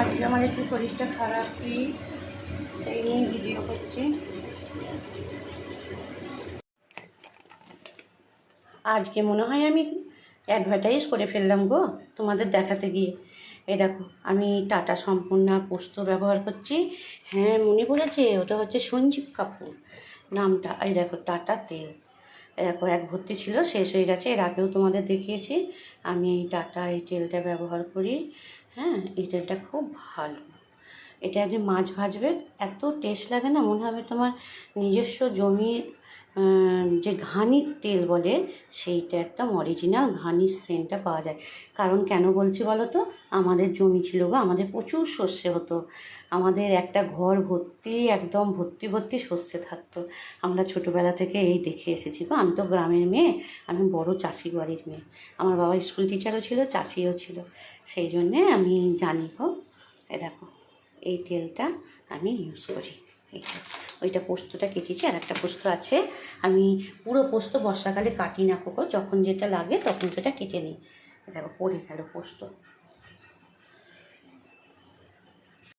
আজকে আমার একটু শরীরটা খারাপ প্লিজ সেই নিয়ে ভিডিও করছি। আজকে মনে হয় আমি অ্যাডভার্টাইজ করে ফেললাম গো তোমাদের দেখাতে গিয়ে। এই দেখো, আমি টাটা সম্পূর্ণা পোস্ত ব্যবহার করছি। হ্যাঁ মনে পড়েছে? ওটা হচ্ছে সঞ্জীব কাপুর নামটা। এই দেখো, টাটা তেল। এই দেখো, এক ভর্তি ছিল, শেষ হয়ে গেছে। এর আগেও তোমাদের দেখিয়েছি। আমি এই টাটা এই তেলটা ব্যবহার করি। হ্যাঁ এটা এটা খুব ভালো এটা যে মাছ ভাজবে, এত টেস্ট লাগে না, মনে হবে তোমার নিজস্ব জমির যে ঘানির তেল বলে, সেইটা একদম অরিজিনাল ঘানির সেন্টটা পাওয়া যায়। কারণ কেন বলছি বলো তো আমাদের জমি ছিল গো, আমাদের প্রচুর সর্ষে হতো। আমাদের একটা ঘর ভর্তি, একদম ভর্তি ভর্তি সর্ষে থাকতো। আমরা ছোটোবেলা থেকে এই দেখে এসেছি গো, আমি তো গ্রামের মেয়ে, আমি বড় চাষি বাড়ির মেয়ে। আমার বাবা স্কুল টিচারও ছিল, চাষিও ছিল। সেই জন্যে আমি জানি গো এই দেখো। এই তেলটা আমি ইউজ করি। এইটা ওইটা পোস্তটা কেটেছি আর একটা পোস্ত আছে। আমি পুরো পোস্ত বর্ষাকালে কাটি না কোকো যখন যেটা লাগে তখন সেটা কেটে নিই। দেখো, পড়ে গেল পোস্ত।